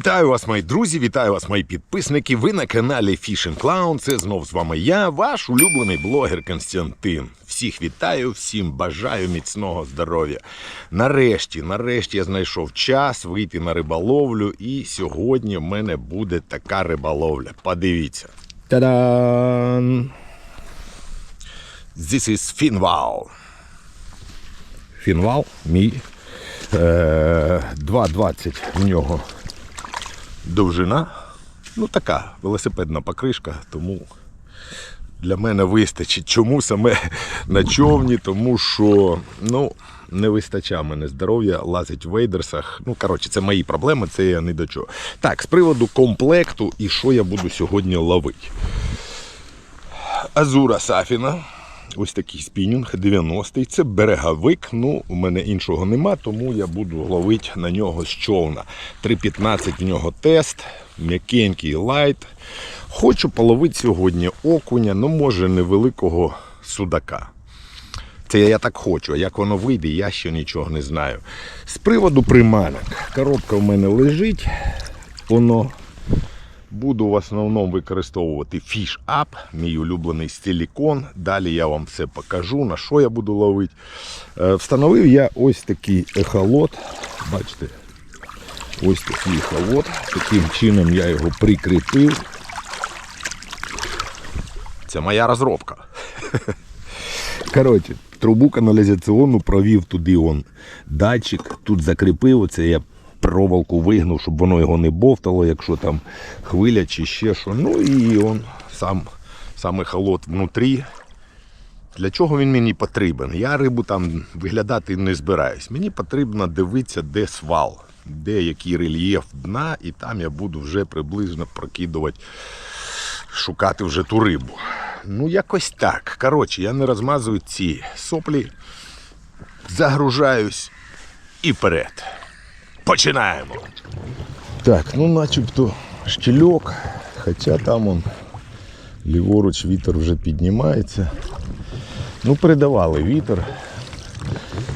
Вітаю вас, мої друзі, вітаю вас, мої підписники. Ви на каналі Fishing Clown. Це знов з вами я, ваш улюблений блогер Константин. Всіх вітаю, всім бажаю міцного здоров'я. Нарешті, нарешті я знайшов час вийти на риболовлю, і сьогодні в мене буде така риболовля. Подивіться. Та-дан! This is Фінвал. Фінвал мій. Е, 2,20 в нього довжина. Ну, така велосипедна покришка, тому для мене вистачить. Чому саме на човні? Тому що ну, не вистачає мене здоров'я, лазить в вейдерсах. Ну, коротше, це мої проблеми, це я не до чого. Так, з приводу комплекту і що я буду сьогодні ловити. Азура Сафіна. Ось такий спінінг 90-й. Це береговик. Ну, у мене іншого нема, тому я буду ловити на нього з човна. 3,15 в нього тест, м'якенький лайт. Хочу половити сьогодні окуня, ну може невеликого судака. Це я так хочу, а як воно вийде, я ще нічого не знаю. З приводу приманок. Коробка в мене лежить. Воно Буду в основному використовувати Fish Up, мій улюблений силікон. Далі я вам все покажу, на що я буду ловити. Е, Встановив я ось такий ехолот. Бачите, ось такий ехолот. Таким чином я його прикріпив. Це моя розробка. Коротше, трубу каналізаційну провів туди он датчик, тут закріпив, оце я проволоку вигнув, щоб воно його не бовтало, якщо там хвиля чи ще що. Ну і он сам, саме холод внутрі. Для чого він мені потрібен? Я рибу там виглядати не збираюсь. Мені потрібно дивитися, де свал, де який рельєф дна, і там я буду вже приблизно прокидувати, шукати вже ту рибу. Ну, якось так. Коротше, я не розмазую ці соплі, загружаюсь і вперед. Починаємо. Так, ну начебто щільок, хоча там он ліворуч вітер вже піднімається. Ну, передавали вітер.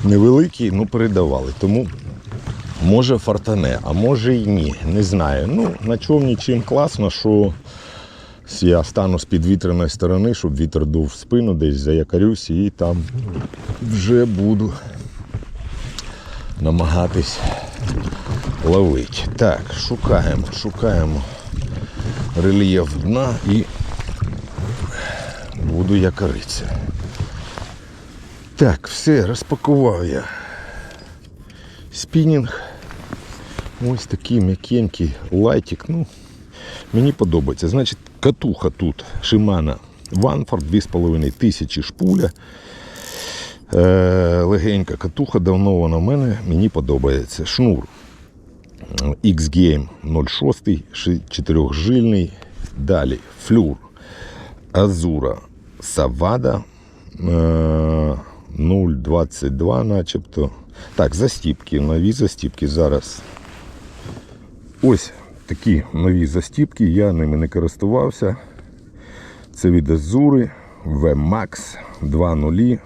Невеликий, ну передавали. Тому може фартане, а може і ні. Не знаю. Ну, на човні чим класно, що я стану з підвітряної сторони, щоб вітер дув в спину, десь заякорюсь і там вже буду намагатись ловити. Так, шукаємо, шукаємо рельєф дна і буду якоритися. Так, все, розпакував я. Спінінг. Ось такий м'якенький лайтик. Ну, мені подобається. Значить, катуха тут Shimano Ванфорд 2500 шпуля. Е, легенька катуха, давно вона в мене, мені подобається. Шнур X-Game 06, чотирьохжильний. Далі флюр Азура Савада е, 0,22 начебто. Так, застіпки, нові застіпки зараз. Ось такі нові застіпки, я ними не користувався. Це від Азури VMAX 2.0.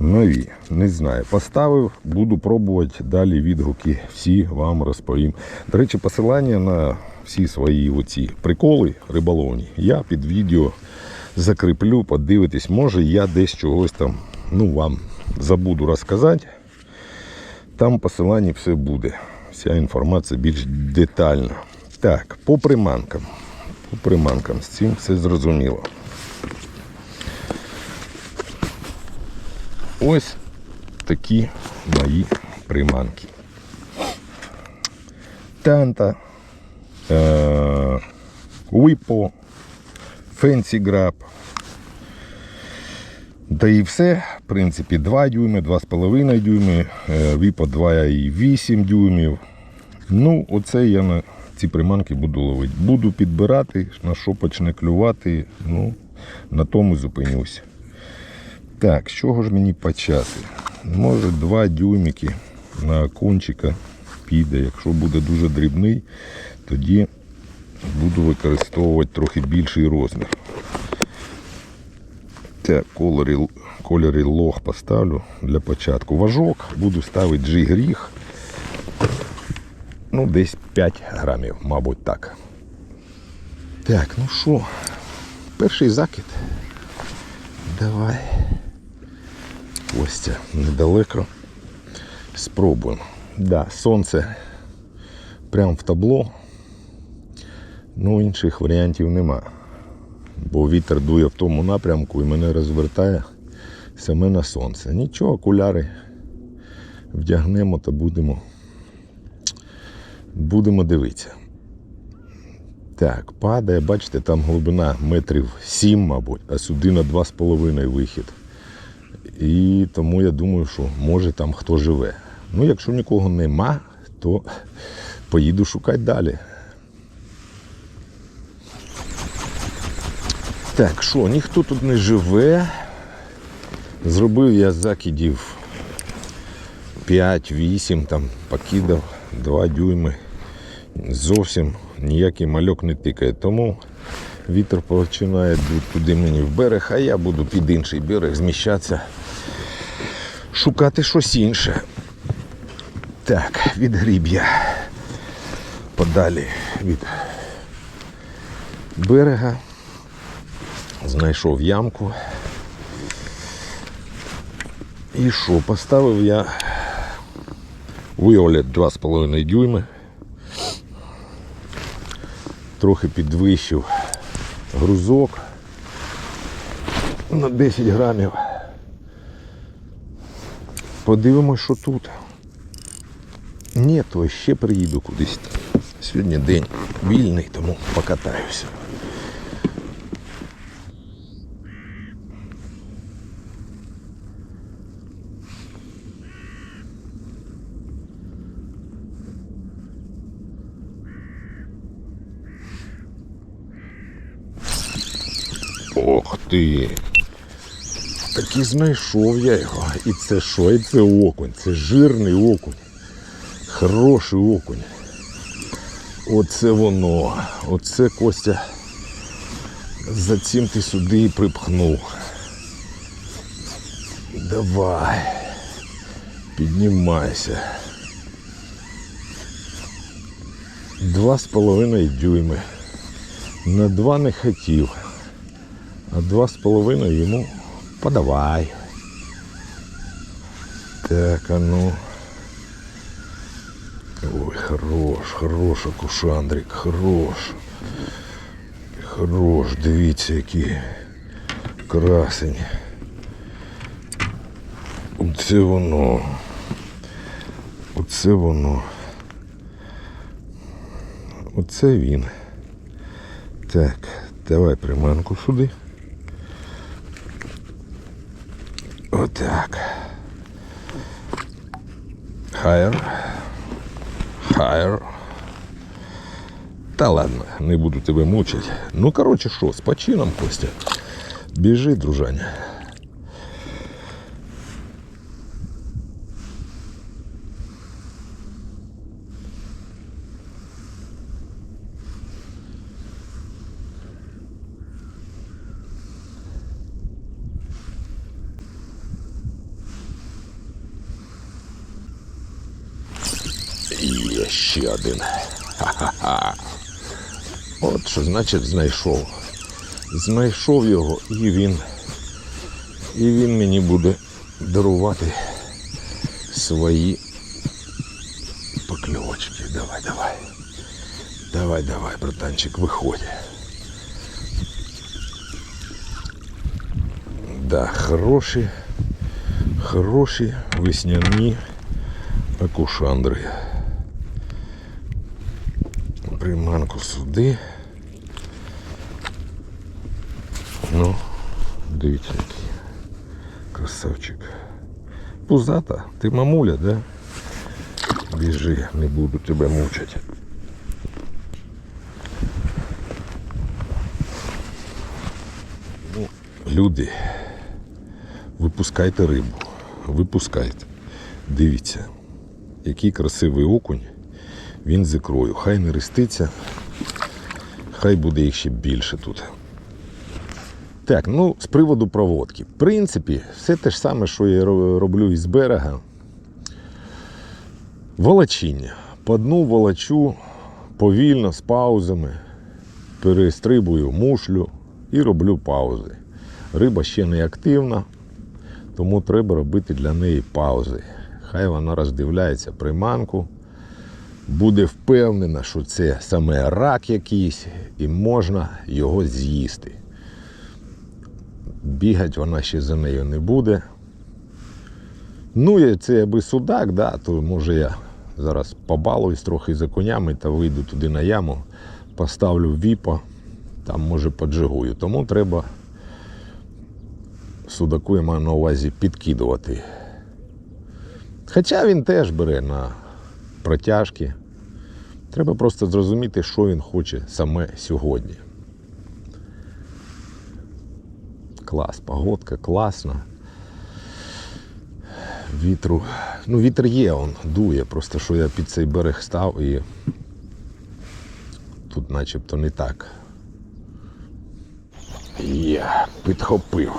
Нові, не знаю. Поставив, буду пробувати далі відгуки. Всі вам розповім. До речі, посилання на всі свої оці приколи риболовні я під відео закріплю, подивитись, може я десь чогось там ну, вам забуду розказати. Там посилання все буде. Вся інформація більш детальна. Так, по приманкам. По приманкам з цим все зрозуміло. Ось такі мої приманки. Танта, е- Випо, Фенсі Граб. Та і все, в принципі, 2 дюйми, 2,5 дюйми, е, Віпо 2,8 дюймів. Ну, оце я на ці приманки буду ловити. Буду підбирати, на що почне клювати, ну, на тому зупинюся. Так, з чого ж мені почати? Може 2 дюймики на кончика піде. Якщо буде дуже дрібний, тоді буду використовувати трохи більший розмір. Так, кольорі, кольорі лог поставлю для початку. Важок буду ставити джигріг. Ну, Ну, десь 5 грамів, мабуть, так. Так, ну що, перший закид. Давай. Костя, недалеко. Спробуємо. Да, сонце прямо в табло. Ну, інших варіантів нема. Бо вітер дує в тому напрямку і мене розвертає саме на сонце. Нічого, окуляри вдягнемо та будемо. Будемо дивитися. Так, падає, бачите, там глибина метрів 7, мабуть, а сюди на 2,5 вихід. І тому я думаю, що може там хто живе. Ну, якщо нікого нема, то поїду шукати далі. Так, що, ніхто тут не живе. Зробив я закидів 5-8, там покидав 2 дюйми. Зовсім ніякий мальок не тикає. Тому вітер починає туди мені в берег, а я буду під інший берег зміщатися, шукати щось інше. Так, відгріб я подалі від берега. Знайшов ямку. І що, поставив я виолет 2,5 дюйми. Трохи підвищив грузок на 10 грамів. Подивимось, що тут. Ні, то ще приїду кудись. Сьогодні день вільний, тому покатаюся. Ох ти. Так і знайшов я його. І це що? І це окунь. Це жирний окунь. Хороший окунь. Оце воно. Оце Костя. За цим ти сюди і припхнув. Давай. Піднімайся. Два з половиною дюйми. На два не хотів. А два з половиною йому подавай. Так, а ну. Ой, хорош, хорош, акушандрик, хорош. Хорош, дивіться, який красень. Оце воно. Оце воно. Оце він. Так, давай приманку сюди. Отак. Хайер. Хайер. Та ладно, не буду тебе мучити. Ну, коротше, що, з почином, Костя. Біжи, дружаня. Є ще один. Ха-ха-ха. От що значить знайшов. Знайшов його і він. І він мені буде дарувати свої покльовочки. Давай, давай. Давай, давай, братанчик, виходь. Да, хороші, хороші весняні акушандри. Приманку сюди. Ну, дивіться який красавчик. Пузата, ти мамуля, да? Біжи, не буду тебе мучити. Ну, люди, випускайте рибу. Випускайте. Дивіться, який красивий окунь. Він з ікрою. Хай не реститься, хай буде їх ще більше тут. Так, ну з приводу проводки. В принципі, все те ж саме, що я роблю із берега. Волочіння. По дну волочу повільно з паузами, перестрибую мушлю і роблю паузи. Риба ще не активна, тому треба робити для неї паузи. Хай вона роздивляється приманку, буде впевнена, що це саме рак якийсь, і можна його з'їсти. Бігати вона ще за нею не буде. Ну, і це аби судак, да, то може я зараз побалуюсь трохи за конями та вийду туди на яму, поставлю віпа, там може поджигую. Тому треба судаку я маю на увазі підкидувати. Хоча він теж бере на протяжки. Треба просто зрозуміти, що він хоче саме сьогодні. Клас, погодка класна. Вітру. Ну, вітер є, он дує, просто що я під цей берег став і тут начебто не так. Я підхопив.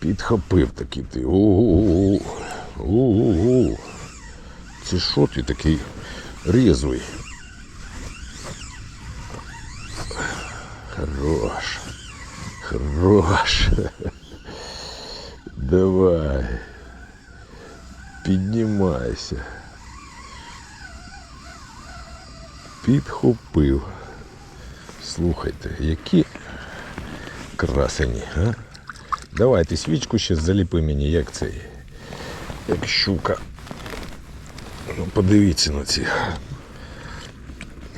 Підхопив такий ти. У-у-у. Це що ти такий резвий? Хорош. Хорош. Давай. Піднімайся. Підхопив. Слухайте, які красені, а? Давайте свічку ще заліпи мені, як цей, як щука. Подивіться на цих.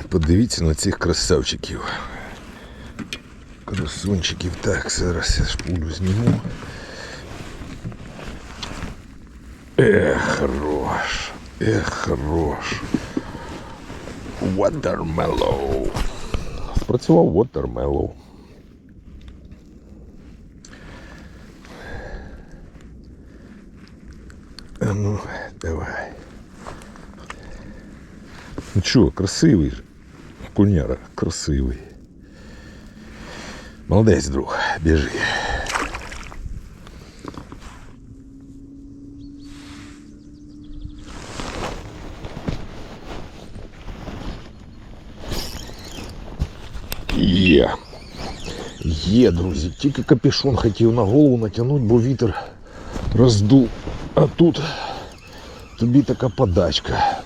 Подивіться на цих красавчиків. Красунчиків. Так, зараз я шпулю зніму. Ех, хорош. Ех, хорош. Watermellow. Спрацював Watermellow. А ну, давай. Ну чё, красивий ж. Куняра, красивий. Молодець, друг, біжи. Є. Є, друзі. Тільки капюшон хотів на голову натягнути, бо вітер роздув. А тут тобі така подачка.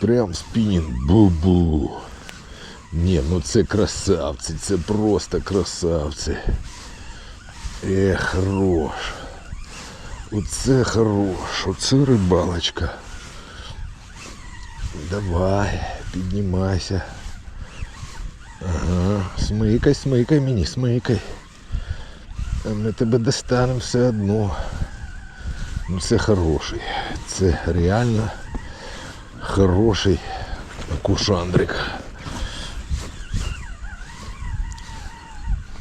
Прям спінінг. Бу-бу. Ні, ну це красавці, це просто красавці. Е, хорош. Оце хорош, оце рибалочка. Давай, піднімайся. Ага, смикай, смикай мені, смикай. А ми тебе достанемо все одно. Ну це хороший. Це реально хороший кушандрик.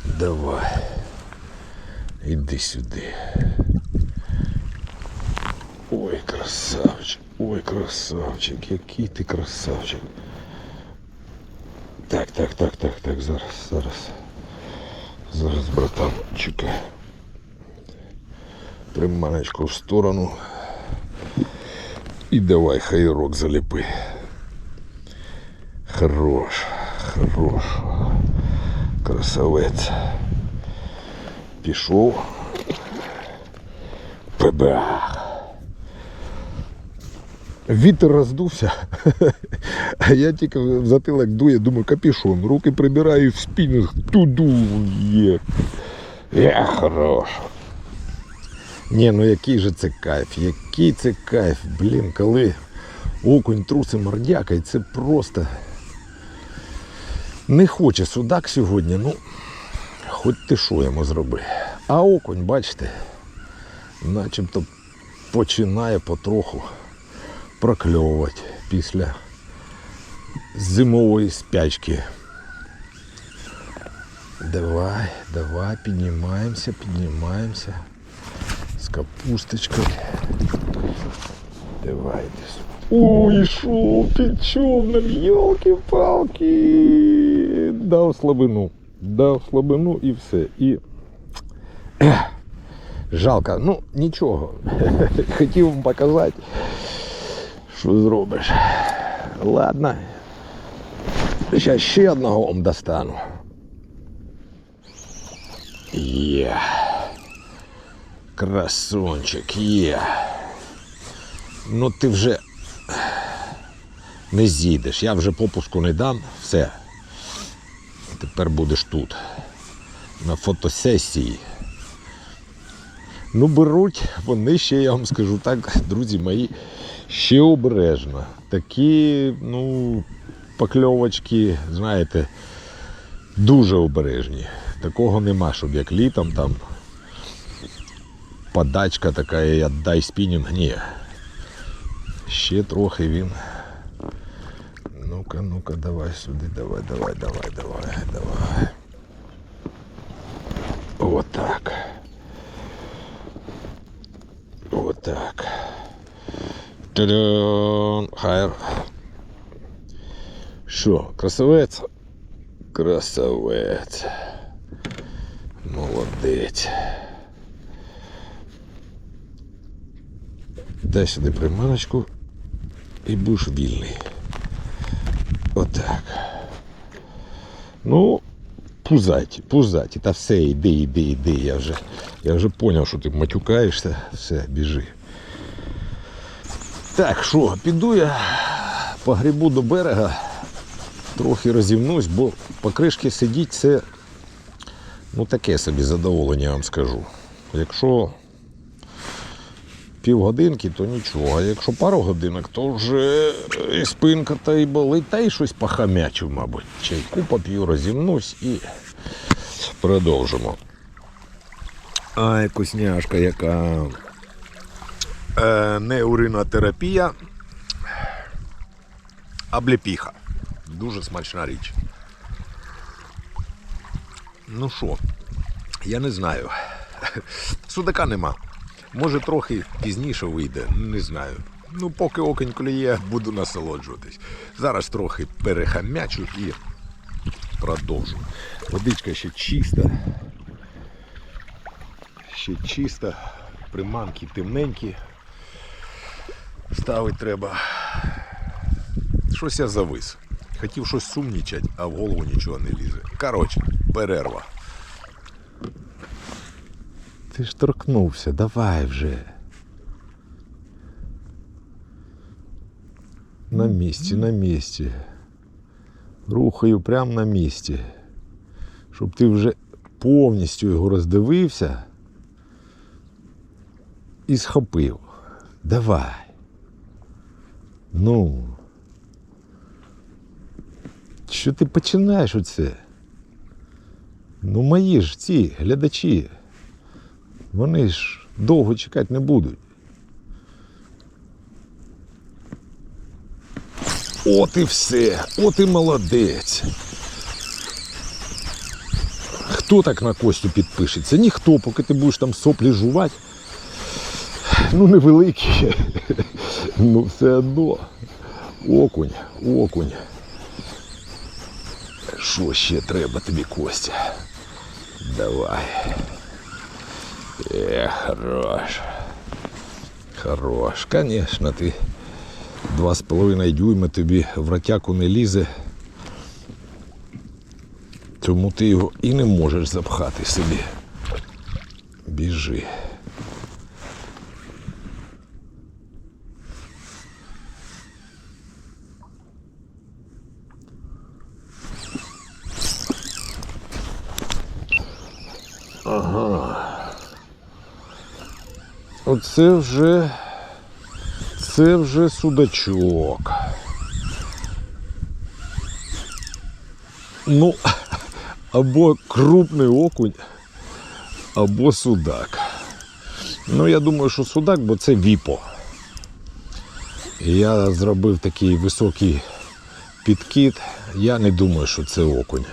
Давай. Іди сюди. Ой, красавчик, ой, красавчик, який ти красавчик. Так, так, так, так, так, зараз, зараз. Зараз, братан, чекай. Приманочку в сторону. І давай хайрок заліпи. Хорош, хорош. Красавець. Пішов. Бабах. Вітер роздувся, а я тільки в затилок дує, думаю, капюшон, руки прибираю в спінінг, туду є. Я хорош. Ні, ну який же це кайф, який це кайф, блін, коли окунь труси мордяка, і це просто не хоче судак сьогодні, ну хоч ти що йому зроби. А окунь, бачите, начебто починає потроху прокльовувати після зимової спячки. Давай, давай, піднімаємося, піднімаємося з капусточкою. Давай десь. Ой, шо, під човном, елки-палки. Дав слабину. Дав слабину і все. І жалко. Ну, нічого. Хотів вам показати, що зробиш. Ладно. Сейчас ще одного вам достану. Є. Красунчик, є. Ну ти вже не з'їдеш. Я вже попуску не дам. Все. Тепер будеш тут. На фотосесії. Ну, беруть вони ще, я вам скажу так, друзі мої, ще обережно. Такі, ну, покльовочки, знаєте, дуже обережні. Такого нема, щоб як літом там подачка така, я дай спінінг. Ні. Ще трохи він. Ну-ка, ну-ка, давай сюди, давай, давай, давай, давай, давай. Отак. Отак. Та-дам! Хай. Що, красавець? Красавець. Молодець. Дай сюди приманочку і будеш вільний. Отак. Ну, пузаті, пузаті. Та все, йди, йди, йди. Я вже, я вже поняв, що ти матюкаєшся. Все, біжи. Так, що, піду я погрібу до берега, трохи розімнусь, бо по кришки сидіть це ну таке собі задоволення, я вам скажу. Якщо півгодинки, то нічого. А якщо пару годинок, то вже і спинка та і болить, та й щось похамячу, мабуть. Чайку поп'ю, розімнусь і продовжимо. Ай, вкусняшка яка. Е, не уринотерапія, а блепіха. Дуже смачна річ. Ну що, я не знаю. Судака нема. Може трохи пізніше вийде, не знаю. Ну, поки окень клює, буду насолоджуватись. Зараз трохи перехамячу і продовжу. Водичка ще чиста. Ще чиста. Приманки темненькі. Ставити треба. Щось я завис. Хотів щось сумнічать, а в голову нічого не лізе. Коротше, перерва. Ти ж торкнувся, давай вже. На місці, на місці. Рухаю прямо на місці. Щоб ти вже повністю його роздивився і схопив. Давай. Ну. Що ти починаєш оце? Ну, мої ж ці глядачі. Вони ж довго чекати не будуть. От і все, от і молодець. Хто так на Костю підпишеться? Ніхто, поки ти будеш там соплі жувати. Ну, невеликі. Ну, все одно. Окунь, окунь. Що ще треба тобі, Костя? Давай. Е, хорош. Хорош. Конечно, ти два з половиною дюйми тобі в ротяку не лізе. Тому ти його і не можеш запхати собі. Біжи. Оце вже це вже судачок. Ну, або крупний окунь, або судак. Ну, я думаю, що судак, бо це віпо. Я зробив такий високий підкид. Я не думаю, що це окунь.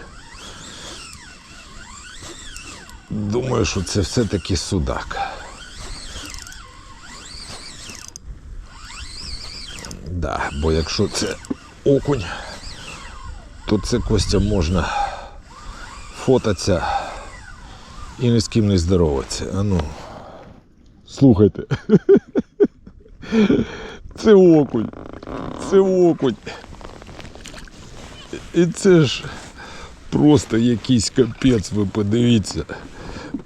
Думаю, що це все-таки судак. Да, бо якщо це окунь, то це Костя можна фотатися і ні з ким не здороватися. А ну. Слухайте. Це окунь. Це окунь. І це ж просто якийсь капець, ви подивіться.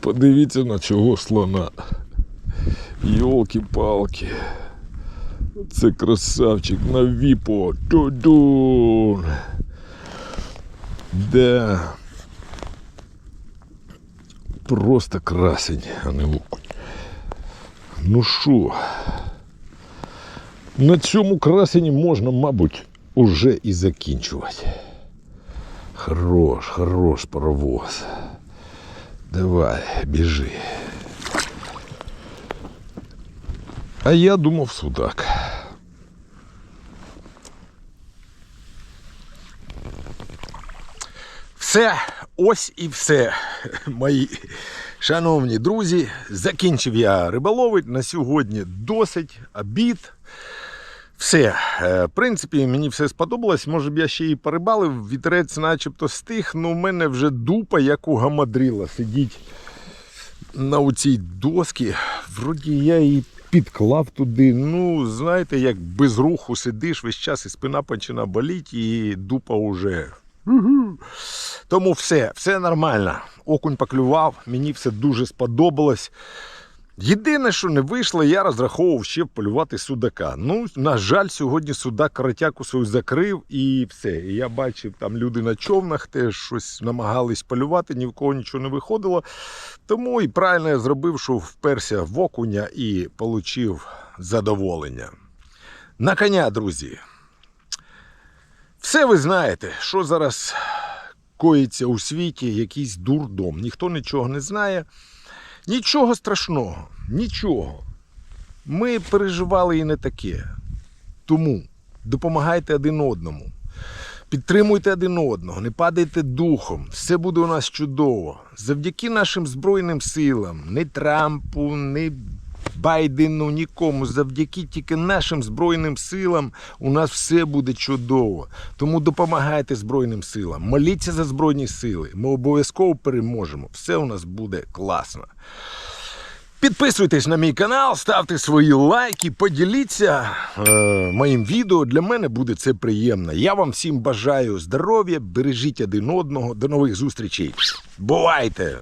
Подивіться на цього слона. Йолки-палки. Це красавчик на віпо. Тудун. Да. Просто красень, а не окунь. Ну що, на цьому красені можна, мабуть, уже і закінчувати. Хорош, хорош паровоз. Давай, біжи. А я думав судак. Все, ось і все, мої шановні друзі. Закінчив я риболовить на сьогодні досить обід. Все, Е, в принципі, мені все сподобалось. Може б я ще і порибалив. Вітерець начебто стих, але в мене вже дупа, як у гамадрила, сидіть на оцій доскі. Вроді я її підклав туди. Ну, знаєте, як без руху сидиш весь час і спина починає боліти, і дупа вже. Тому все, все нормально. Окунь поклював, мені все дуже сподобалось. Єдине, що не вийшло, я розраховував ще полювати судака. Ну, на жаль, сьогодні судак каратяку свою закрив і все. І я бачив, там люди на човнах теж щось намагались полювати, ні в кого нічого не виходило. Тому і правильно я зробив, що вперся в окуня і отримав задоволення. На коня, друзі. Все ви знаєте, що зараз коїться у світі, якийсь дурдом. Ніхто нічого не знає. Нічого страшного, нічого. Ми переживали і не таке. Тому допомагайте один одному. Підтримуйте один одного, не падайте духом, все буде у нас чудово. Завдяки нашим Збройним силам, не Трампу, не Байдену, нікому. Завдяки тільки нашим Збройним силам у нас все буде чудово. Тому допомагайте Збройним силам, моліться за Збройні сили. Ми обов'язково переможемо. Все у нас буде класно. Підписуйтесь на мій канал, ставте свої лайки, поділіться е, моїм відео. Для мене буде це приємно. Я вам всім бажаю здоров'я, бережіть один одного. До нових зустрічей. Бувайте!